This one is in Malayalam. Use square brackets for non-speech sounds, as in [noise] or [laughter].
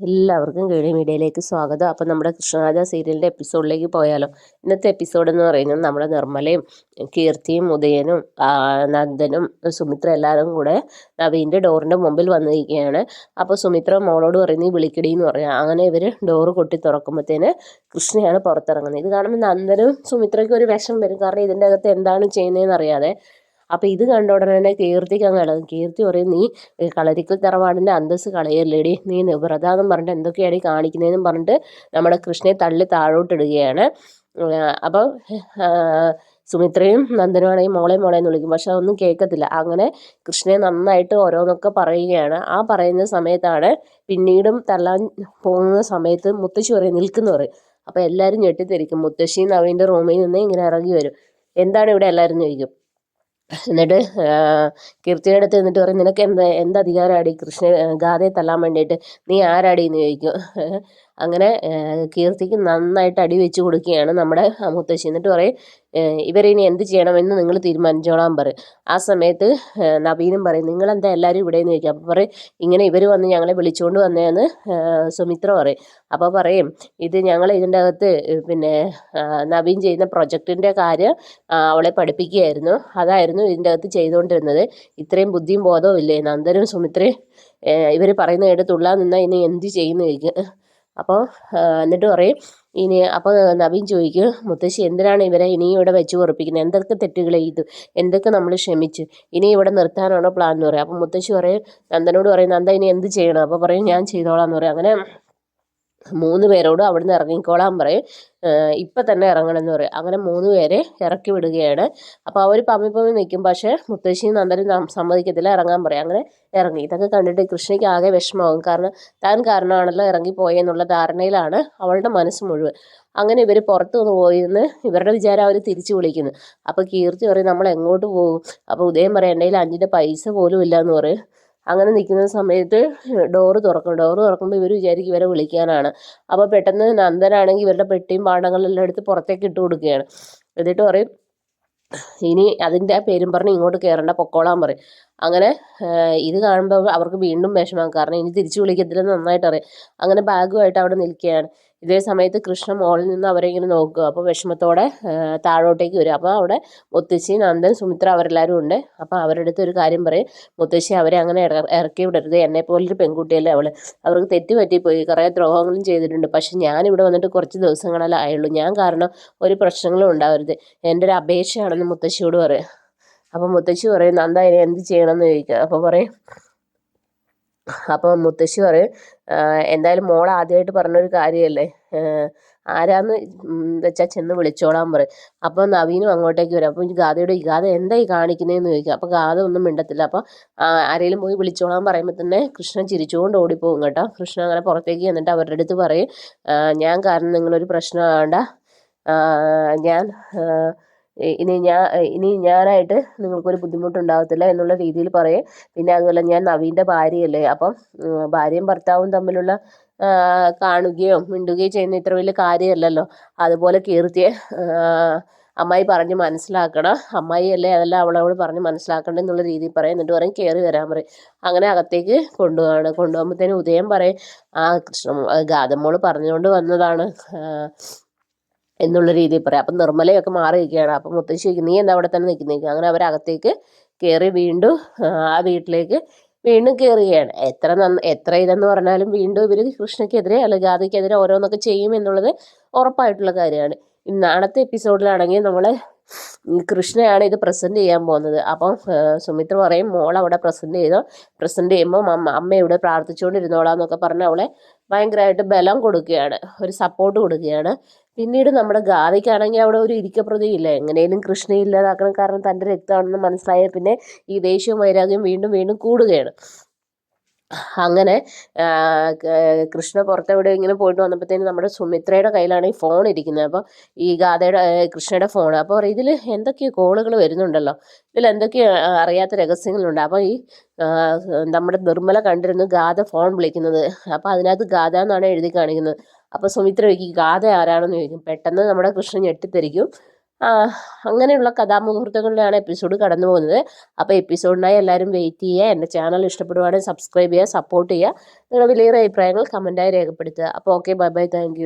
എല്ലാവർക്കും കേളി മീഡിയയിലേക്ക് സ്വാഗതം. അപ്പോൾ നമ്മുടെ കൃഷ്ണരാജ സീരിയലിന്റെ എപ്പിസോഡിലേക്ക് പോയാലോ. ഇന്നത്തെ എപ്പിസോഡ് എന്ന് പറയുന്നത് നമ്മുടെ നിർമ്മലയും കീർത്തിയും ഉദയനും നന്ദനും സുമിത്ര എല്ലാവരും കൂടെ നവീന്റെ ഡോറിന്റെ മുമ്പിൽ വന്നിരിക്കുകയാണ്. അപ്പോൾ സുമിത്ര മോളോട് പറയുന്നത് വിളിക്കടി എന്ന് പറയാം. അങ്ങനെ ഇവർ ഡോറ് കൊട്ടി തുറക്കുമ്പോഴത്തേന് കൃഷ്ണയാണ് പുറത്തിറങ്ങുന്നത്. ഇത് കാണുമ്പോൾ നന്ദനും സുമിത്രയ്ക്ക് ഒരു വിഷം വരും. കാരണം ഇതിന്റെ അകത്ത് എന്താണ് ചെയ്യുന്നതെന്ന് അറിയാതെ അപ്പോൾ ഇത് കണ്ട ഉടനെ തന്നെ കീർത്തിക്ക് അങ്ങ് ഇളകും കീർത്തി പറയും നീ കളരിക്കൽ തറവാടിന്റെ അന്തസ് കളയല്ലേടി? നീ നിവൃതാന്നും പറഞ്ഞിട്ട് എന്തൊക്കെയാണ് ഈ കാണിക്കുന്നതെന്നും പറഞ്ഞിട്ട് നമ്മുടെ കൃഷ്ണയെ തള്ളി താഴോട്ടിടുകയാണ്. അപ്പോൾ സുമിത്രയും നന്ദനുമാണെങ്കിൽ മോളെ മോളെ എന്ന് വിളിക്കും. പക്ഷെ അതൊന്നും കേൾക്കത്തില്ല. അങ്ങനെ കൃഷ്ണയെ നന്നായിട്ട് ഓരോന്നൊക്കെ പറയുകയാണ്. ആ പറയുന്ന സമയത്താണ് പിന്നീടും തള്ളാൻ പോകുന്ന സമയത്ത് മുത്തശ്ശി പറയും നിൽക്കുന്നു പറയും. അപ്പോൾ എല്ലാവരും ഞെട്ടിത്തിരിക്കും. മുത്തശ്ശി നവീന്റെ റൂമിൽ നിന്ന് ഇങ്ങനെ ഇറങ്ങി വരും. എന്താണ് ഇവിടെ എല്ലാവരും ചോദിക്കും? എന്നിട്ട് കീർത്തിയുടെ അടുത്ത് എന്നിട്ട് പറയും നിനക്ക് എന്താ എന്ത് അധികാരമാടി കൃഷ്ണ ഗാഥയെ തല്ലാൻ വേണ്ടിയിട്ട്? നീ ആരാടി എന്ന് ചോദിക്കും? [laughs] അങ്ങനെ കീർത്തിക്ക് നന്നായിട്ട് അടി വെച്ച് കൊടുക്കുകയാണ് നമ്മുടെ മുത്തശ്ശി. എന്നിട്ട് പറയും ഇവരിനി എന്ത് ചെയ്യണമെന്ന് നിങ്ങൾ തീരുമാനിച്ചോളാൻ പറയും. ആ സമയത്ത് നവീനും പറയും നിങ്ങളെന്താ എല്ലാവരും ഇവിടെ നിന്ന് ചോദിക്കും? അപ്പോൾ പറയും ഇങ്ങനെ ഇവർ വന്ന് ഞങ്ങളെ വിളിച്ചുകൊണ്ട് വന്നതെന്ന് സുമിത്ര പറയും. അപ്പോൾ പറയും ഇത് ഞങ്ങൾ ഇതിന്റെ അകത്ത് പിന്നെ നവീൻ ചെയ്യുന്ന പ്രൊജക്റ്റിന്റെ കാര്യം അവളെ പഠിപ്പിക്കുകയായിരുന്നു. അതായിരുന്നു ഇതിന്റെ അകത്ത് ചെയ്തുകൊണ്ടിരുന്നത് ഇത്രയും ബുദ്ധിയും ബോധവും ഇല്ലേ? നന്ദനും സുമിത്രയും ഇവർ പറയുന്ന കേട്ട് തുള്ളാൻ നിന്നാൽ ഇനി എന്ത് ചെയ്യുന്നു ചോദിക്കും. അപ്പോൾ എന്നിട്ട് പറയും ഇനി അപ്പോൾ നവീൻ ചോദിക്കും മുത്തശ്ശി എന്തിനാണ് ഇവരെ ഇനിയും ഇവിടെ വെച്ച് ഉറപ്പിക്കുന്നത് എന്തൊക്കെ തെറ്റുകൾ ചെയ്തു എന്തൊക്കെ നമ്മൾ ക്ഷമിച്ച്? ഇനി ഇവിടെ നിർത്താനാണോ പ്ലാൻ എന്ന് പറയും. അപ്പോൾ മുത്തശ്ശി പറയും നന്ദനോട് പറയും നന്ദ ഇനി എന്ത് ചെയ്യണം? അപ്പോൾ പറയും ഞാൻ ചെയ്തോളാം എന്ന് പറയും. അങ്ങനെ മൂന്ന് പേരോട് അവിടുന്ന് ഇറങ്ങിക്കോളാൻ പറയും. ഇപ്പം തന്നെ ഇറങ്ങണം എന്ന് പറയും. അങ്ങനെ മൂന്ന് പേരെ ഇറക്കി വിടുകയാണ്. അപ്പോൾ അവർ പമ്മി പമ്മി നിൽക്കും. പക്ഷേ മുത്തശ്ശിയും നന്ദനും സമ്മതിക്കത്തില്ല. ഇറങ്ങാൻ പറയും. അങ്ങനെ ഇറങ്ങി. ഇതൊക്കെ കണ്ടിട്ട് കൃഷ്ണയ്ക്ക് ആകെ വിഷമമാകും കാരണം താൻ കാരണമാണല്ലോ ഇറങ്ങിപ്പോയെന്നുള്ള ധാരണയിലാണ് അവളുടെ മനസ്സ് മുഴുവൻ. അങ്ങനെ ഇവർ പുറത്തു നിന്ന് പോയിന്ന് ഇവരുടെ വിചാരം അവർ തിരിച്ചു വിളിക്കുന്നു. അപ്പോൾ കീർത്തി പറയും നമ്മൾ എങ്ങോട്ട് പോകും? അപ്പോൾ ഉദയം പറയും എന്റെ അഞ്ചിന്റെ പൈസ പോലും ഇല്ല എന്ന് പറയും. അങ്ങനെ നിൽക്കുന്ന സമയത്ത് ഡോറ് തുറക്കും ഡോറ് തുറക്കുമ്പോൾ ഇവർ വിചാരിക്കും ഇവരെ വിളിക്കാനാണ്. അപ്പോൾ പെട്ടെന്ന് നന്ദനാണെങ്കിൽ ഇവരുടെ പെട്ടിയും പാടങ്ങളെല്ലാം എടുത്ത് പുറത്തേക്ക് ഇട്ട് കൊടുക്കുകയാണ്. എന്നിട്ട് പറയും ഇനി അതിന്റെ പേരും പറഞ്ഞ് ഇങ്ങോട്ട് കയറേണ്ട പൊക്കോളാൻ പറയും. അങ്ങനെ ഇത് കാണുമ്പോൾ അവർക്ക് വീണ്ടും വിഷമം. കാരണം ഇനി തിരിച്ചു വിളിക്കത്തില്ലെന്ന് നന്നായിട്ട് അറിയാം. അങ്ങനെ ബാഗുമായിട്ട് അവിടെ നിൽക്കുകയാണ്. ഇതേ സമയത്ത് കൃഷ്ണ മോളിൽ നിന്ന് അവരെ ഇങ്ങനെ നോക്കുക. അപ്പോൾ വിഷമത്തോടെ താഴോട്ടേക്ക് വരും. അപ്പോൾ അവിടെ മുത്തശ്ശി നന്ദൻ സുമിത്ര അവരെല്ലാവരും ഉണ്ട്. അപ്പോൾ അവരുടെ അടുത്ത് ഒരു കാര്യം പറയും. മുത്തശ്ശി അവരെ അങ്ങനെ ഇറക്കി വിടരുത്. എന്നെ പോലൊരു പെൺകുട്ടിയല്ലേ അവൾ അവർക്ക് തെറ്റ് പറ്റിപ്പോയി കുറേ ദ്രോഹങ്ങളും ചെയ്തിട്ടുണ്ട്. പക്ഷെ ഇവിടെ വന്നിട്ട് കുറച്ച് ദിവസങ്ങളല്ലേ ആയുള്ളൂ. ഞാൻ കാരണം ഒരു പ്രശ്നങ്ങളും ഉണ്ടാവരുത്. എന്റെ ഒരു അപേക്ഷയാണെന്ന് മുത്തശ്ശിയോട് പറയും. അപ്പോൾ മുത്തശ്ശി പറയും നന്ദ ഇനി എന്ത് ചെയ്യണമെന്ന് ചോദിക്കുക. അപ്പോൾ പറയും അപ്പോൾ മുത്തശ്ശി പറയും എന്തായാലും മോൾ ആദ്യമായിട്ട് പറഞ്ഞൊരു കാര്യമല്ലേ? ആരാന്ന് വെച്ചാൽ ചെന്ന് വിളിച്ചോളാൻ പറയും. അപ്പോൾ നവീനും അങ്ങോട്ടേക്ക് വരും. അപ്പോൾ ഈ ഗാഥ എന്തായി കാണിക്കുന്നതെന്ന് ചോദിക്കും. അപ്പോൾ ഗാഥ ഒന്നും മിണ്ടത്തില്ല. അപ്പോൾ ആരെങ്കിലും പോയി വിളിച്ചോളാൻ പറയുമ്പോൾ തന്നെ കൃഷ്ണൻ ചിരിച്ചുകൊണ്ട് ഓടിപ്പോകും കേട്ടോ. കൃഷ്ണൻ അങ്ങനെ പുറത്തേക്ക് എന്നിട്ട് അവരുടെ അടുത്ത് പറയും ഞാൻ കാരണം നിങ്ങളൊരു പ്രശ്നമാകണ്ട ഞാൻ ഇനി ഞാൻ ഇനി ഞാനായിട്ട് നിങ്ങൾക്കൊരു ബുദ്ധിമുട്ടുണ്ടാകത്തില്ല എന്നുള്ള രീതിയിൽ പറയും. പിന്നെ അതുപോലെ ഞാൻ നവീന്റെ ഭാര്യയല്ലേ അപ്പം ഭാര്യയും ഭർത്താവും തമ്മിലുള്ള കാണുകയോ മിണ്ടുകയോ ചെയ്യുന്ന ഇത്ര വലിയ കാര്യമല്ലല്ലോ. അതുപോലെ കീർത്തിയെ അമ്മായി പറഞ്ഞ് മനസ്സിലാക്കണം. അമ്മായി അല്ലേ അതെല്ലാം അവളോട് പറഞ്ഞ് മനസ്സിലാക്കണം എന്നുള്ള രീതിയിൽ പറയും. എന്നിട്ട് പറയും കയറി വരാൻ പറയും. അങ്ങനെ അകത്തേക്ക് കൊണ്ടുപോവാണ്. കൊണ്ടുപോകുമ്പോഴത്തേനും ഉദയം പറയും ആ കൃഷ്ണ ഗാതമോൾ പറഞ്ഞുകൊണ്ട് വന്നതാണ്. എന്നുള്ള രീതിയിൽ പറയാം. അപ്പം നിർമ്മലയൊക്കെ മാറി നിൽക്കുകയാണ് അപ്പം മുത്തശ്ശി നീ എന്താ അവിടെ തന്നെ നിൽക്കുന്നത് അങ്ങനെ അവരകത്തേക്ക് കയറി വീണ്ടും ആ വീട്ടിലേക്ക് വീണ്ടും കയറുകയാണ് എത്ര നന്ന എത്ര ഇതെന്ന് പറഞ്ഞാലും വീണ്ടും ഇവർ കൃഷ്ണയ്ക്കെതിരെ അല്ലെങ്കിൽ ഗാദിക്കെതിരെ ഓരോന്നൊക്കെ ചെയ്യും എന്നുള്ളത് ഉറപ്പായിട്ടുള്ള കാര്യമാണ്. നാളത്തെ എപ്പിസോഡിലാണെങ്കിൽ നമ്മൾ കൃഷ്ണയാണ് ഇത് പ്രസന്റ് ചെയ്യാൻ പോകുന്നത്. അപ്പം സുമിത്ര പറയും മോൾ അവിടെ പ്രസന്റ് ചെയ്തോ? പ്രസന്റ് ചെയ്യുമ്പോൾ അമ്മ അമ്മ ഇവിടെ പ്രാർത്ഥിച്ചുകൊണ്ടിരുന്നോളാം എന്നൊക്കെ പറഞ്ഞ് അവളെ ഭയങ്കരമായിട്ട് ബലം കൊടുക്കുകയാണ് ഒരു സപ്പോർട്ട് കൊടുക്കുകയാണ്. പിന്നീട് നമ്മുടെ ഗാദിക്കാണെങ്കിൽ അവിടെ ഒരു ഇരിക്കപ്രതിയില്ല എങ്ങനെയും കൃഷ്ണയെ ഇല്ലാതാക്കണം കാരണം തന്റെ രക്തമാണെന്ന് മനസ്സിലായ പിന്നെ ഈ ദേഷ്യവും വൈരാഗ്യം വീണ്ടും വീണ്ടും കൂടുകയാണ്. അങ്ങനെ കൃഷ്ണ പുറത്തെവിടെ ഇങ്ങനെ പോയിട്ട് വന്നപ്പോഴത്തേനും നമ്മുടെ സുമിത്രയുടെ കയ്യിലാണ് ഈ ഫോൺ ഇരിക്കുന്നത്. അപ്പോൾ ഈ ഗാഥയുടെ കൃഷ്ണയുടെ ഫോൺ അപ്പോൾ ഇതിൽ എന്തൊക്കെയോ കോളുകൾ വരുന്നുണ്ടല്ലോ. ഇതിൽ എന്തൊക്കെയോ അറിയാത്ത രഹസ്യങ്ങളുണ്ട്. അപ്പോൾ ഈ നമ്മുടെ നിർമ്മല കണ്ടിരുന്നു ഗാഥ ഫോൺ വിളിക്കുന്നത്. അപ്പോൾ അതിനകത്ത് ഗാഥ എന്നാണ് എഴുതി കാണിക്കുന്നത്. അപ്പോൾ സുമിത്ര ചോദിക്കും ഗാഥ ആരാണെന്ന് ചോദിക്കും? പെട്ടെന്ന് നമ്മുടെ കൃഷ്ണൻ ഞെട്ടിത്തെറിക്കും അങ്ങനെയുള്ള കഥാമുഹൂർത്തങ്ങളിലാണ് എപ്പിസോഡ് കടന്നു പോകുന്നത്. അപ്പോൾ എപ്പിസോഡിനായി എല്ലാവരും വെയിറ്റ് ചെയ്യുക. എന്റെ ചാനൽ ഇഷ്ടപ്പെടുവാണെങ്കിൽ സബ്സ്ക്രൈബ് ചെയ്യുക സപ്പോർട്ട് ചെയ്യുക. നിങ്ങളുടെ വലിയ അഭിപ്രായങ്ങൾ കമന്റായി രേഖപ്പെടുത്തുക. അപ്പോൾ ഓക്കെ ബൈ ബൈ താങ്ക്